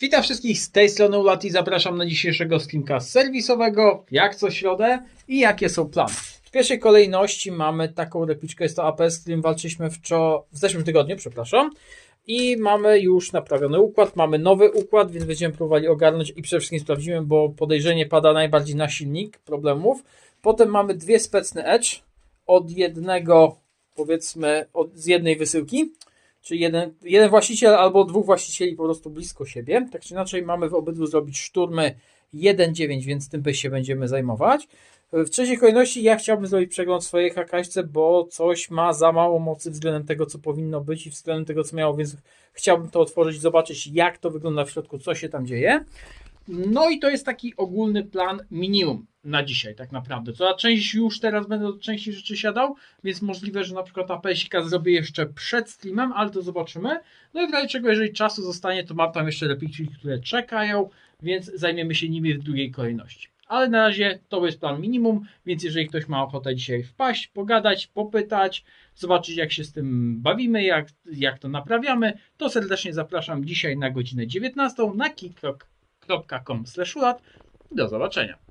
Witam wszystkich z tej strony Ulat i zapraszam na dzisiejszego streamka serwisowego, jak co środę i jakie są plany. W pierwszej kolejności mamy taką repliczkę, jest to APS, z którym walczyliśmy wczo- w zeszłym tygodniu, przepraszam. I mamy już naprawiony układ, mamy nowy układ, więc będziemy próbowali ogarnąć i przede wszystkim sprawdzimy, bo podejrzenie pada najbardziej na silnik problemów. Potem mamy dwie specne Edge od jednego, powiedzmy, od, z jednej wysyłki. Czyli jeden, jeden właściciel albo dwóch właścicieli po prostu blisko siebie. Tak czy inaczej mamy w obydwu zrobić szturmy 1.9, więc tym się będziemy zajmować. W trzeciej kolejności ja chciałbym zrobić przegląd swojej hakaśce, bo coś ma za mało mocy względem tego, co powinno być i względem tego, co miało, więc chciałbym to otworzyć, zobaczyć jak to wygląda w środku, co się tam dzieje. No i to jest taki ogólny plan minimum na dzisiaj tak naprawdę. Co na część już teraz będę do części rzeczy siadał, więc możliwe, że na przykład APS-ika zrobię jeszcze przed streamem, ale to zobaczymy. No i w razie czego, jeżeli czasu zostanie, to mam tam jeszcze repliki, które czekają, więc zajmiemy się nimi w drugiej kolejności. Ale na razie to jest plan minimum, więc jeżeli ktoś ma ochotę dzisiaj wpaść, pogadać, popytać, zobaczyć jak się z tym bawimy, jak, jak to naprawiamy, to serdecznie zapraszam dzisiaj na godzinę 19 na kickrock.com. Do zobaczenia.